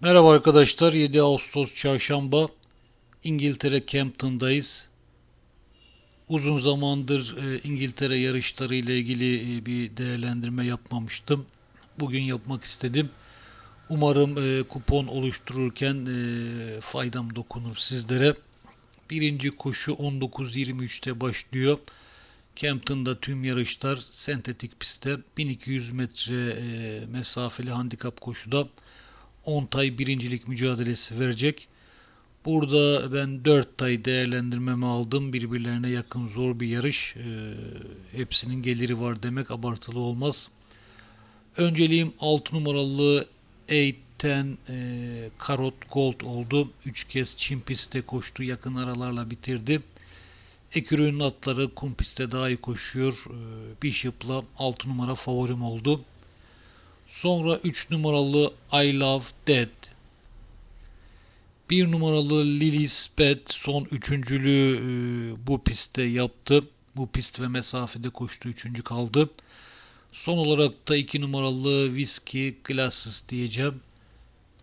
Merhaba arkadaşlar. 7 Ağustos Çarşamba İngiltere Campton'dayız. Uzun zamandır e, İngiltere yarışları ile ilgili e, bir değerlendirme yapmamıştım. Bugün yapmak istedim. Umarım e, kupon oluştururken faydam dokunur sizlere. Birinci koşu 19.23'te başlıyor. Campton'da tüm yarışlar sentetik pistte 1200 metre mesafeli handikap koşuda 10 tay birincilik mücadelesi verecek. Burada ben 4 tay değerlendirmemi aldım. Birbirlerine yakın zor bir yarış. Ee, hepsinin geliri var demek abartılı olmaz. Önceliğim 6 numaralı 8-10 e, Karot Gold oldu. 3 kez Çin pistte koştu. Yakın aralarla bitirdi. Ekürü'nün atları kum pistte daha iyi koşuyor. Ee, Bishop'la 6 numara favorim oldu. Sonra 3 numaralı I Love Dead. 1 numaralı Lily's Bed son üçüncülüğü e, bu pistte yaptı. Bu pist ve mesafede koştu. Üçüncü kaldı. Son olarak da 2 numaralı Whiskey Glasses diyeceğim.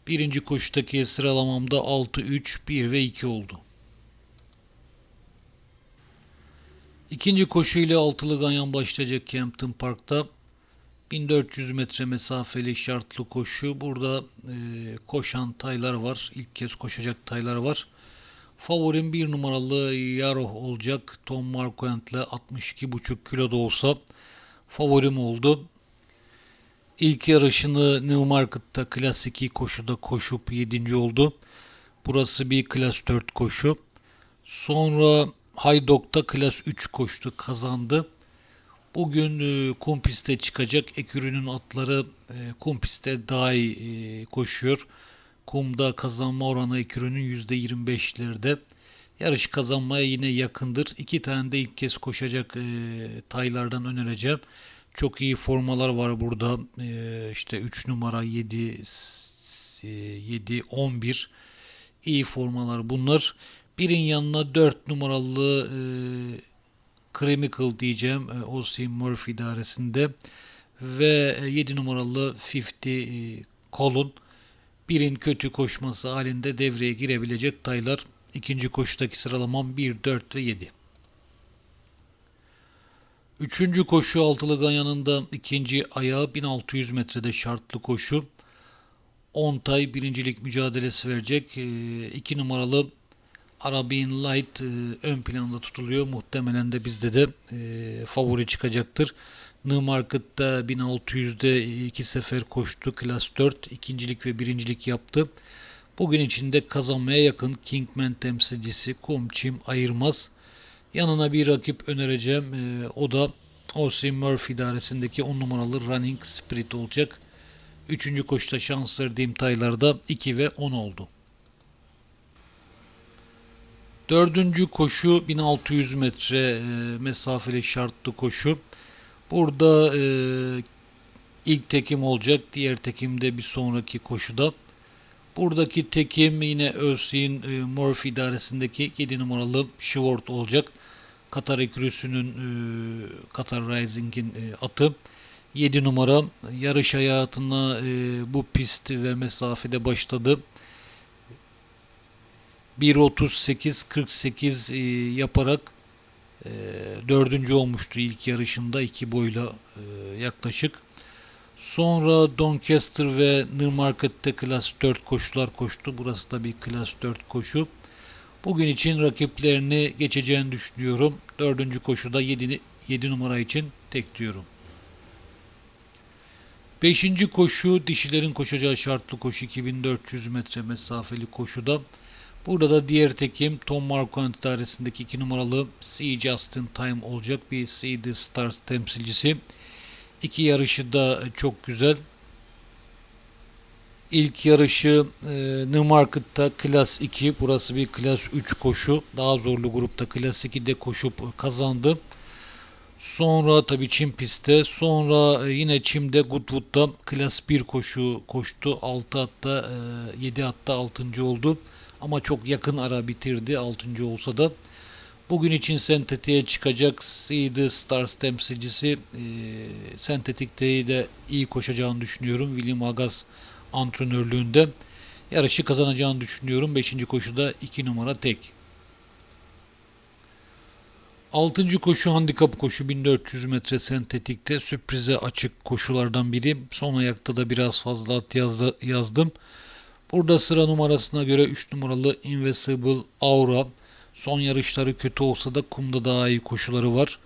Birinci koşudaki sıralamamda 6, 3, 1 ve 2 oldu. İkinci koşu ile altılı ganyan başlayacak Campton Park'ta. 1400 metre mesafeli şartlı koşu. Burada e, koşan taylar var. İlk kez koşacak taylar var. Favorim bir numaralı Yaroh olacak. Tom Marquand'le 62,5 kiloda olsa favorim oldu. İlk yarışını Newmarket'ta Klas 2 koşuda koşup 7. oldu. Burası bir Klas 4 koşu. Sonra Haydok'ta Klas 3 koştu kazandı. Bugün e, kum çıkacak. Ekürü'nün atları e, kum daha iyi e, koşuyor. Kumda kazanma oranı Ekürü'nün %25'lerde. Yarış kazanmaya yine yakındır. İki tane de ilk kez koşacak e, taylardan önereceğim. Çok iyi formalar var burada. E, işte 3 numara 7 e, 7 11 iyi formalar bunlar. Birin yanına 4 numaralı e, Chemical diyeceğim e, O.C. Murphy idaresinde ve 7 numaralı 50 e, Colin birin kötü koşması halinde devreye girebilecek taylar. İkinci koşudaki sıralamam 1, 4 ve 7. Üçüncü koşu altılı ganyanında ikinci ayağı 1600 metrede şartlı koşu. 10 tay birincilik mücadelesi verecek. 2 numaralı Arabian Light e, ön planda tutuluyor. Muhtemelen de bizde de e, favori çıkacaktır. Newmarket'ta 1600'de iki sefer koştu. Klas 4 ikincilik ve birincilik yaptı. Bugün içinde kazanmaya yakın Kingman temsilcisi Kumçim ayırmaz. Yanına bir rakip önereceğim. E, o da Austin Murphy idaresindeki 10 numaralı Running Spirit olacak. Üçüncü koşuda şans verdiğim taylarda 2 ve 10 oldu. Dördüncü koşu 1600 metre e, mesafeli şartlı koşu. Burada e, ilk tekim olacak. Diğer tekim de bir sonraki koşuda. Buradaki tekim yine Özsin e, Murphy idaresindeki 7 numaralı Short olacak. Katar Ekürüsü'nün Katar Rising'in atı. 7 numara yarış hayatına bu pist ve mesafede başladı. 1.38-48 e, yaparak e, dördüncü olmuştu ilk yarışında iki boyla e, yaklaşık. Sonra Doncaster ve Newmarket'te klas 4 koşular koştu. Burası da bir klas 4 koşu. Bugün için rakiplerini geçeceğini düşünüyorum. Dördüncü koşuda 7, 7 numara için tek diyorum. Beşinci koşu dişilerin koşacağı şartlı koşu 2400 metre mesafeli koşuda. Burada da diğer tekim Tom Marquardt idaresindeki 2 numaralı C Justin Time olacak bir C The Stars temsilcisi. İki yarışı da çok güzel. İlk yarışı e, Newmarket'ta Klas 2. Burası bir Klas 3 koşu. Daha zorlu grupta Klas 2'de koşup kazandı. Sonra tabii Çim pistte. Sonra e, yine Çim'de Goodwood'da Klas 1 koşu koştu. 6 hatta e, 7 hatta 6. oldu. Ama çok yakın ara bitirdi 6. olsa da. Bugün için sentetiğe çıkacak Seed Stars temsilcisi e, sentetikte de iyi koşacağını düşünüyorum. William Agas antrenörlüğünde. yarışı kazanacağını düşünüyorum. 5. koşuda 2 numara tek. 6. koşu handikap koşu 1400 metre sentetikte sürprize açık koşulardan biri. Son ayakta da biraz fazla at yazdı, yazdım. Burada sıra numarasına göre 3 numaralı Invisible Aura. Son yarışları kötü olsa da kumda daha iyi koşuları var.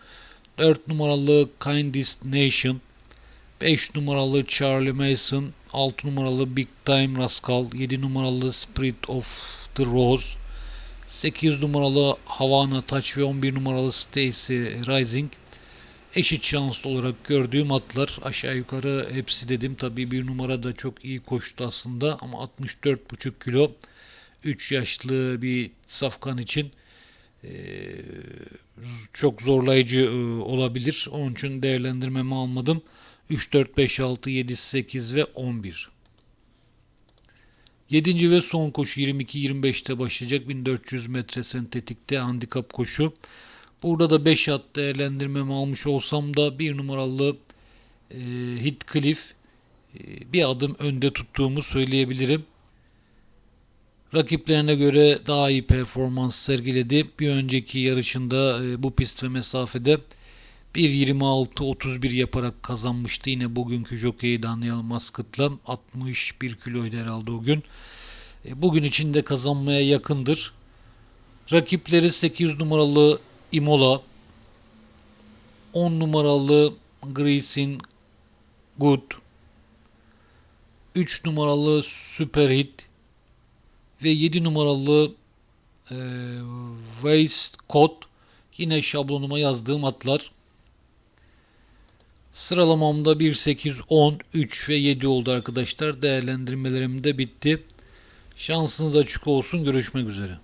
4 numaralı Kindest Nation. 5 numaralı Charlie Mason. 6 numaralı Big Time Rascal. 7 numaralı Spirit of the Rose. 8 numaralı Havana Touch ve 11 numaralı Stacy Rising eşit şanslı olarak gördüğüm atlar aşağı yukarı hepsi dedim. Tabii bir numara da çok iyi koştu aslında ama 64,5 kilo 3 yaşlı bir safkan için çok zorlayıcı olabilir. Onun için değerlendirmemi almadım. 3, 4, 5, 6, 7, 8 ve 11. 7. ve son koşu 22-25'te başlayacak 1400 metre sentetikte handikap koşu. Burada da 5 at değerlendirmemi almış olsam da bir numaralı e, Heathcliff e, bir adım önde tuttuğumu söyleyebilirim. Rakiplerine göre daha iyi performans sergiledi. Bir önceki yarışında e, bu pist ve mesafede 1.26-31 yaparak kazanmıştı. Yine bugünkü jokeyi Daniel Maskıt'la 61 kiloydu herhalde o gün. E, Bugün için de kazanmaya yakındır. Rakipleri 8 numaralı Imola, 10 numaralı Greasin Good, 3 numaralı Superhit ve 7 numaralı e, Waistcoat yine şablonuma yazdığım atlar. Sıralamamda 1, 8, 10, 3 ve 7 oldu arkadaşlar. Değerlendirmelerim de bitti. Şansınız açık olsun. Görüşmek üzere.